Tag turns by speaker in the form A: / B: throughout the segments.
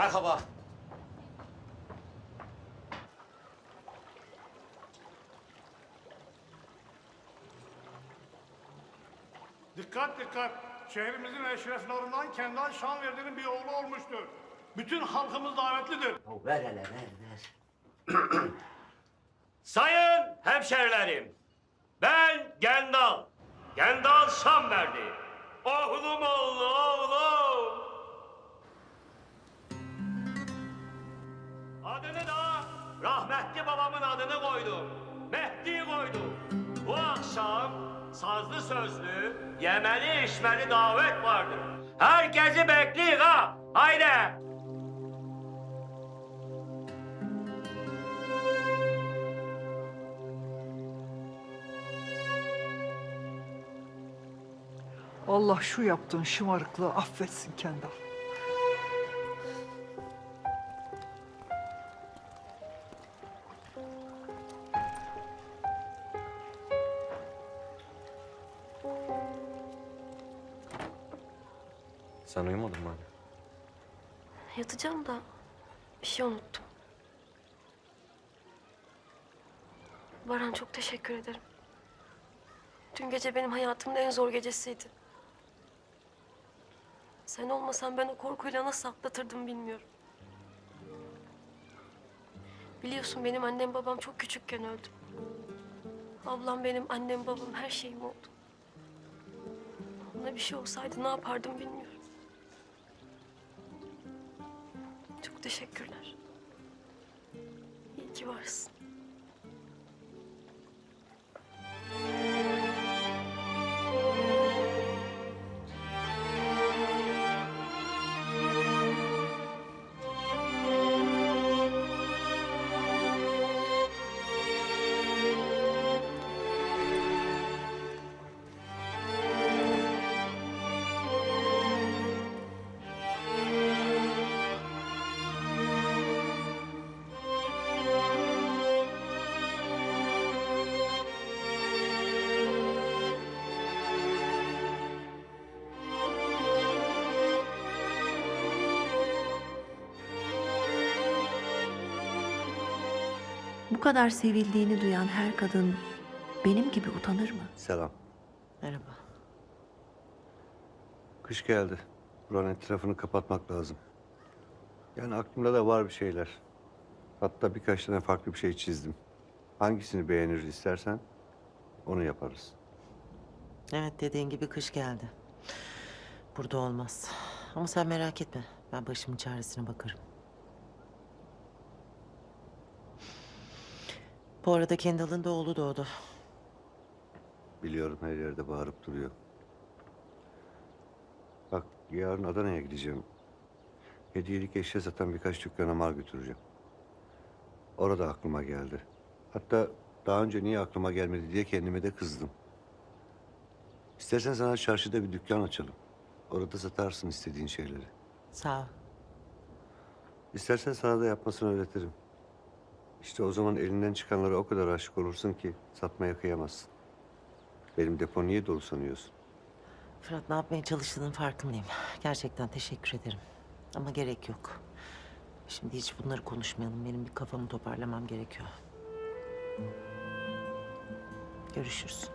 A: Merhaba.
B: Dikkat dikkat. Şehrimizin eşreflerinden Kendal Şanverdi'nin bir oğlu olmuştur. Bütün halkımız davetlidir.
A: Ya ver hele ver ver.
C: Sayın hemşerilerim, ben Gendal. Gendal Şamverdi. Oğlum oldu oğlum. Rahmetli babamın adını koydum. Mehdi koydum. Bu akşam sazlı sözlü, yemeli içmeli davet vardır. Herkesi bekliyor ha. Haydi.
D: Allah şu yaptığın şımarıklığı affetsin Kendal.
E: Sen uyumadın mı hala?
F: Yatacağım da bir şey unuttum. Baran çok teşekkür ederim. Dün gece benim hayatımın en zor gecesiydi. Sen olmasan ben o korkuyla nasıl atlatırdım bilmiyorum. Biliyorsun benim annem babam çok küçükken öldü. Ablam benim annem babam her şeyim oldu. Ona bir şey olsaydı ne yapardım bilmiyorum. Teşekkürler. İyi ki varsın.
G: Bu kadar sevildiğini duyan her kadın benim gibi utanır mı?
H: Selam.
G: Merhaba.
H: Kış geldi. Buranın etrafını kapatmak lazım. Yani aklımda da var bir şeyler. Hatta birkaç tane farklı bir şey çizdim. Hangisini beğenir istersen onu yaparız.
I: Evet dediğin gibi kış geldi. Burada olmaz. Ama sen merak etme. Ben başımın çaresine bakarım. Bu arada Kendall'ın da oğlu doğdu.
H: Biliyorum her yerde bağırıp duruyor. Bak yarın Adana'ya gideceğim. Hediyelik eşya satan birkaç dükkana mal götüreceğim. Orada aklıma geldi. Hatta daha önce niye aklıma gelmedi diye kendime de kızdım. İstersen sana çarşıda bir dükkan açalım. Orada satarsın istediğin şeyleri.
I: Sağ ol.
H: İstersen sana da yapmasını öğretirim. İşte o zaman elinden çıkanlara o kadar aşık olursun ki satmaya kıyamazsın. Benim depo niye dolu sanıyorsun?
I: Fırat ne yapmaya çalıştığının farkındayım. Gerçekten teşekkür ederim. Ama gerek yok. Şimdi hiç bunları konuşmayalım. Benim bir kafamı toparlamam gerekiyor. Görüşürüz.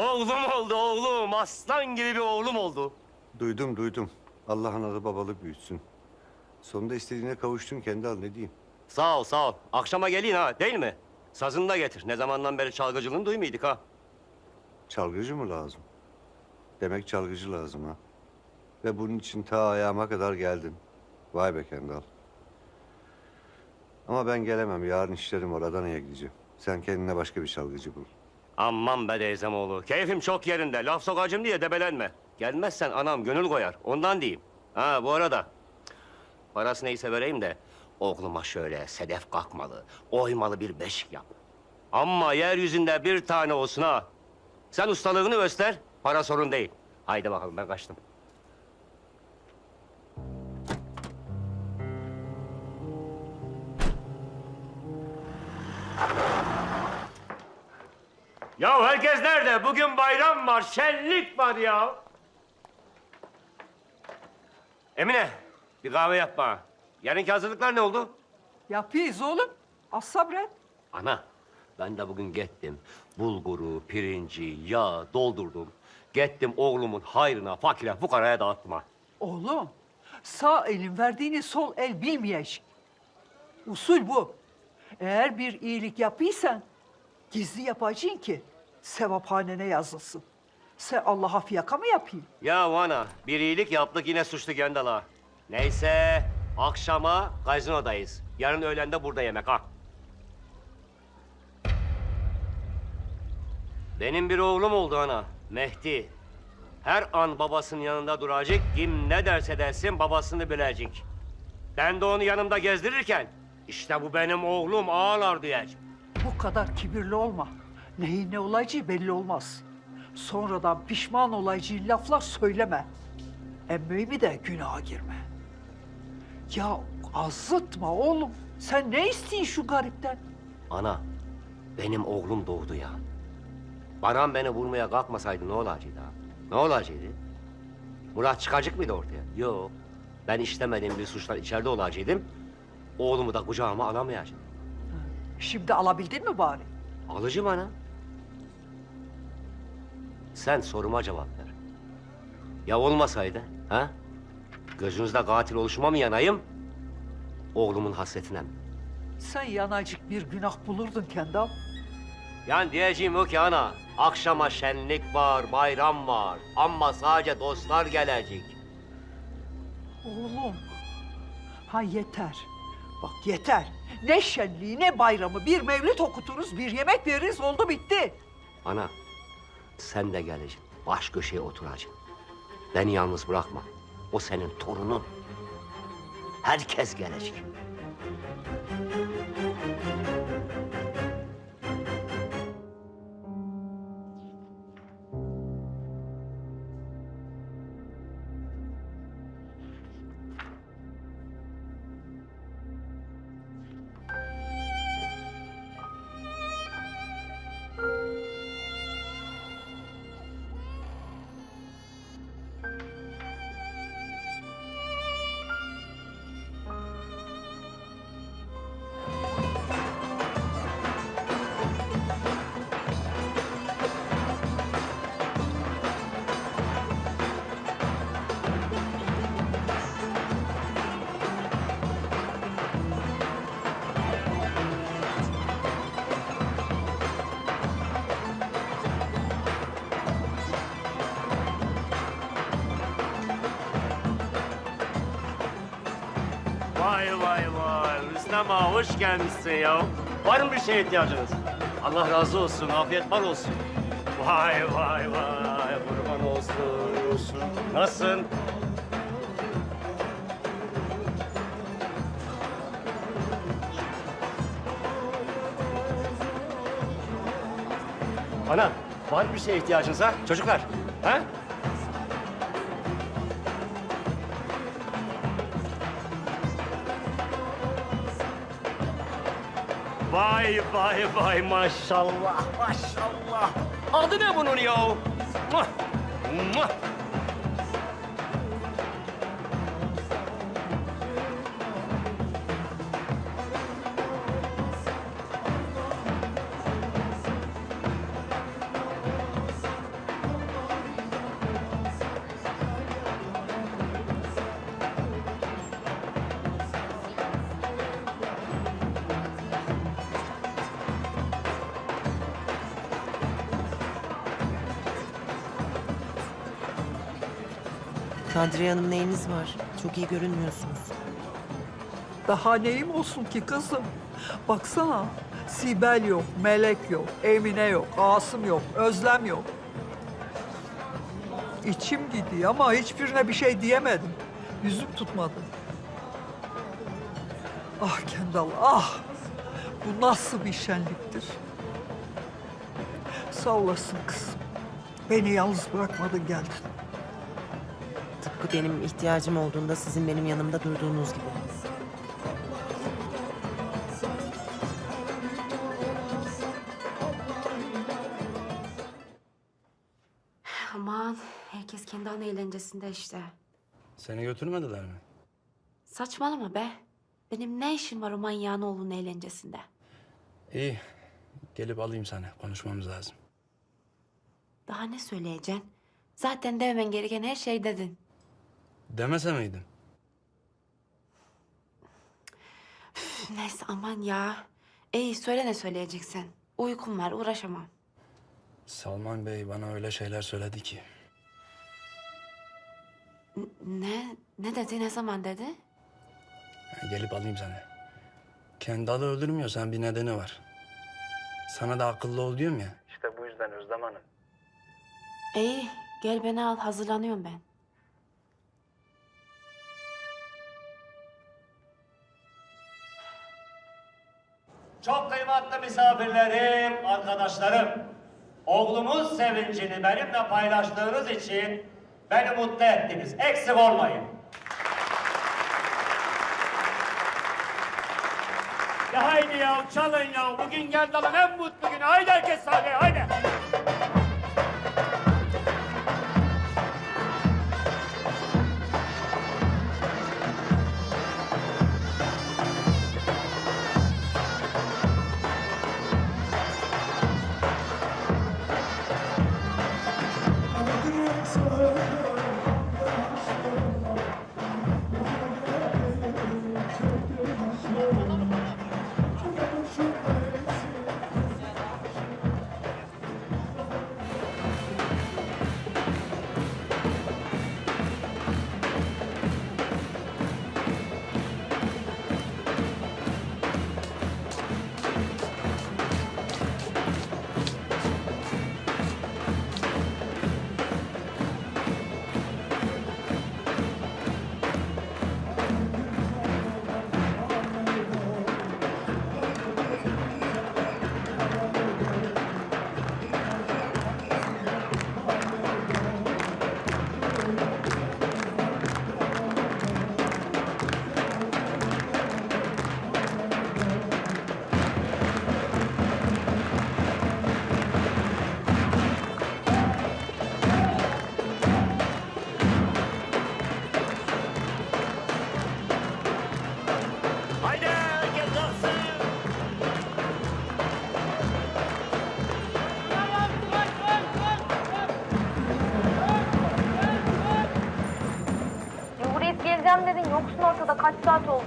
C: Oğlum oldu oğlum. Aslan gibi bir oğlum oldu.
H: Duydum duydum. Allah analı babalı büyütsün. Sonunda istediğine kavuştun kendi al ne diyeyim.
C: Sağ ol, sağ ol. Akşama gelin ha, değil mi? Sazını da getir. Ne zamandan beri çalgıcılığını duymayduk ha.
H: Çalgıcı mı lazım? Demek çalgıcı lazım ha. Ve bunun için ta ayağıma kadar geldin. Vay be Kendal. Ama ben gelemem. Yarın işlerim var. Adana'ya gideceğim. Sen kendine başka bir çalgıcı bul.
C: Aman be Deyzemoğlu. Keyfim çok yerinde. Laf sokacım diye debelenme. Gelmezsen anam gönül koyar. Ondan diyeyim. Ha bu arada. Parası neyse vereyim de oğluma şöyle sedef kalkmalı, oymalı bir beşik yap. Ama yeryüzünde bir tane olsun ha. Sen ustalığını göster. Para sorun değil. Haydi bakalım ben kaçtım. Ya herkes nerede? Bugün bayram var, şenlik var ya. Emine, bir kahve yapma. Yarınki hazırlıklar ne oldu?
D: Yapıyız oğlum. Az sabret.
C: Ana, ben de bugün gittim. Bulguru, pirinci, yağ doldurdum. Gittim oğlumun hayrına, fakire, fukaraya dağıttım ha.
D: Oğlum sağ elin verdiğini sol el bilmeyecek. Usul bu. Eğer bir iyilik yapıysan gizli yapacaksın ki sevaphanene yazılsın. Sen Allah'a fiyaka mı yapayım?
C: Ya ana, bir iyilik yaptık yine suçlu Gendala. Neyse, akşama gazinodayız. Yarın öğlen de burada yemek ha. Benim bir oğlum oldu ana, Mehdi. Her an babasının yanında duracak, kim ne derse desin babasını bilecek. Ben de onu yanımda gezdirirken, işte bu benim oğlum ağlar diyecek.
D: Bu kadar kibirli olma. Neyin ne olacağı belli olmaz. Sonradan pişman olacağı laflar söyleme. Emmi de günaha girme. Ya azıtma oğlum. Sen ne istiyorsun şu garipten?
C: Ana, benim oğlum doğdu ya. Baran beni vurmaya kalkmasaydı ne olacaktı ha? Ne olacaktı? Murat çıkacak mıydı ortaya? Yok. Ben işlemediğim bir suçtan içeride olacaktım. Oğlumu da kucağıma alamayacaktım.
D: Şimdi alabildin mi bari?
C: Alıcım ana. Sen soruma cevap ver. Ya olmasaydı, ha? Gözünüzde katil oluşuma mı yanayım? Oğlumun hasretine mi?
D: Sen yanacık bir günah bulurdun Kendal.
C: Yani diyeceğim o ki ana, akşama şenlik var, bayram var. Ama sadece dostlar gelecek.
D: Oğlum. Ha yeter. Bak yeter. Ne şenliği ne bayramı. Bir mevlid okuturuz, bir yemek veririz oldu bitti.
C: Ana, sen de geleceksin. Baş köşeye oturacaksın. Beni yalnız bırakma. O senin torunun. Herkes gelecek. Ağa hoş gelmişsin ya. Var mı bir şeye ihtiyacınız? Allah razı olsun, afiyet bal olsun. Vay vay vay, kurban olsun. olsun. Nasılsın? Ana, var mı bir şeye ihtiyacınız ha? Çocuklar, ha? Vay vay vay maşallah maşallah. Adı ne bunun ya? Muah, muah.
I: Kadriye Hanım neyiniz var? Çok iyi görünmüyorsunuz.
D: Daha neyim olsun ki kızım? Baksana. Sibel yok, Melek yok, Emine yok, Asım yok, Özlem yok. İçim gidiyor ama hiçbirine bir şey diyemedim. Yüzüm tutmadı. Ah Kendal, ah! Bu nasıl bir şenliktir? Sağ olasın kızım. Beni yalnız bırakmadın geldin.
I: Tıpkı benim ihtiyacım olduğunda sizin benim yanımda durduğunuz gibi.
A: Aman herkes kendi ana eğlencesinde işte.
E: Seni götürmediler mi?
A: Saçmalama be. Benim ne işim var o manyağın oğlunun eğlencesinde?
E: İyi. Gelip alayım seni. Konuşmamız lazım.
A: Daha ne söyleyeceksin? Zaten dememen gereken her şey dedin.
E: Demese miydin?
A: Üf, Neyse aman ya. İyi söyle ne söyleyeceksin. Uykum var uğraşamam.
E: Salman Bey bana öyle şeyler söyledi ki.
A: N- ne? Ne dedi ne zaman dedi?
E: Yani gelip alayım seni. Kendi adı öldürmüyorsan bir nedeni var. Sana da akıllı ol diyorum ya. İşte bu yüzden Özlem Hanım.
A: İyi gel beni al hazırlanıyorum ben.
C: Çok kıymetli misafirlerim, arkadaşlarım. Oğlumuz sevincini benimle paylaştığınız için beni mutlu ettiniz. Eksik olmayın. Ya haydi ya çalın ya. Bugün geldi en mutlu günü. Haydi herkes sahneye. Haydi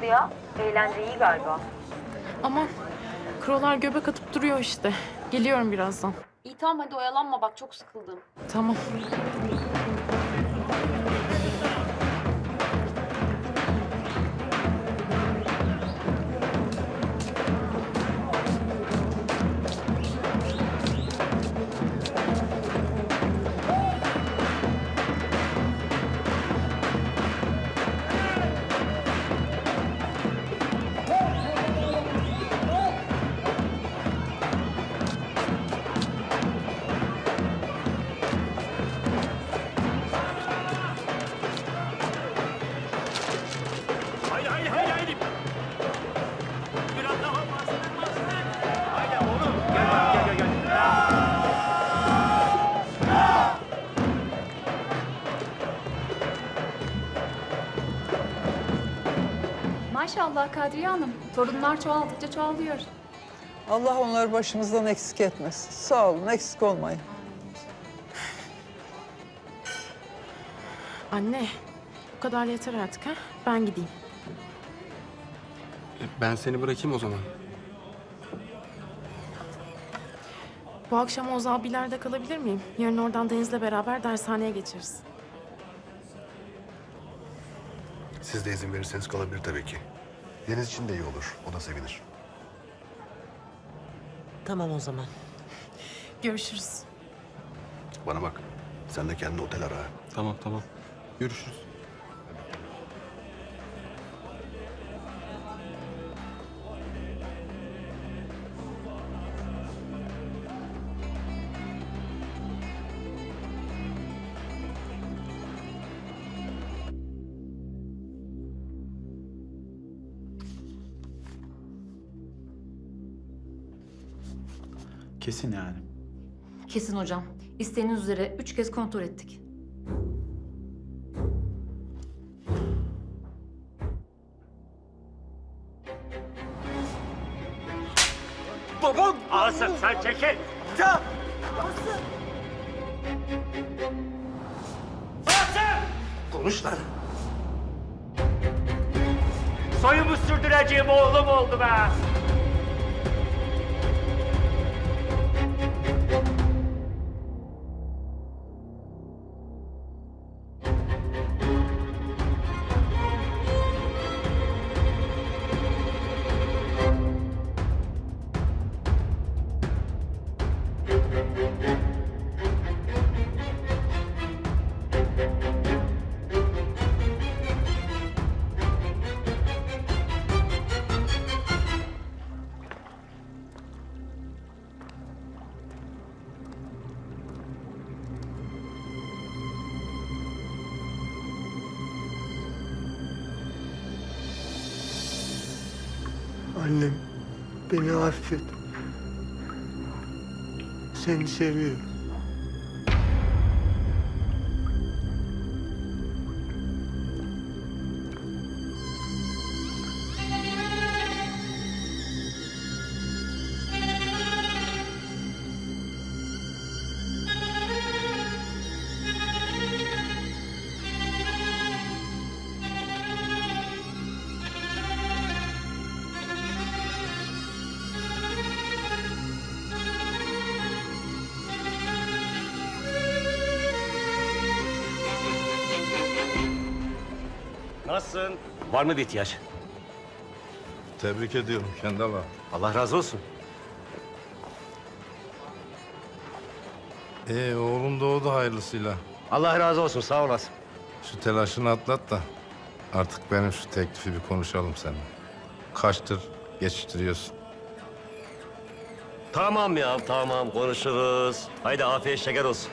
J: oldu ya? Eğlence iyi galiba.
K: Aman krolar göbek atıp duruyor işte. Geliyorum birazdan.
J: İyi tamam hadi oyalanma bak çok sıkıldım.
K: Tamam. Maşallah Kadriye Hanım. Torunlar çoğaldıkça çoğalıyor.
D: Allah onları başımızdan eksik etmesin. Sağ olun, eksik olmayın.
K: Anne bu kadar yeter artık ha. Ben gideyim.
L: Ben seni bırakayım o zaman.
K: Bu akşam Oğuz abilerde kalabilir miyim? Yarın oradan Deniz'le beraber dershaneye geçeriz.
L: Siz de izin verirseniz kalabilir tabii ki. Deniz için de iyi olur. O da sevinir.
I: Tamam o zaman.
K: Görüşürüz.
L: Bana bak. Sen de kendi otel ara. Tamam tamam. Görüşürüz.
M: Kesin yani.
J: Kesin hocam. İsteğiniz üzere üç kez kontrol ettik.
C: Asım sen çekil.
E: Konuş lan.
C: Soyumu sürdüreceğim oğlum oldu be.
B: Beni affet. Seni seviyorum.
C: Nasılsın? Var mı bir ihtiyaç?
L: Tebrik ediyorum Kendal ağa.
C: Allah razı olsun.
L: Ee, oğlum doğdu hayırlısıyla.
C: Allah razı olsun sağ olasın.
L: Şu telaşını atlat da artık benim şu teklifi bir konuşalım seninle. Kaçtır geçiştiriyorsun.
C: Tamam ya tamam konuşuruz. Haydi afiyet şeker olsun.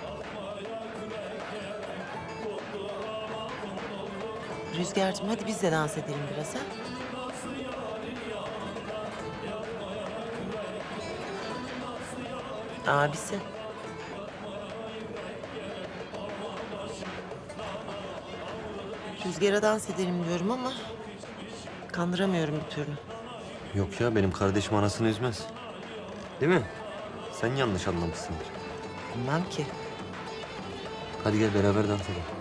I: Rüzgar'cığım hadi biz de dans edelim biraz ha. Abisi. Rüzgar'a dans edelim diyorum ama kandıramıyorum bir türlü.
N: Yok ya benim kardeşim anasını üzmez. Değil mi? Sen yanlış anlamışsındır.
I: Bilmem ki.
N: Hadi gel beraber dans edelim.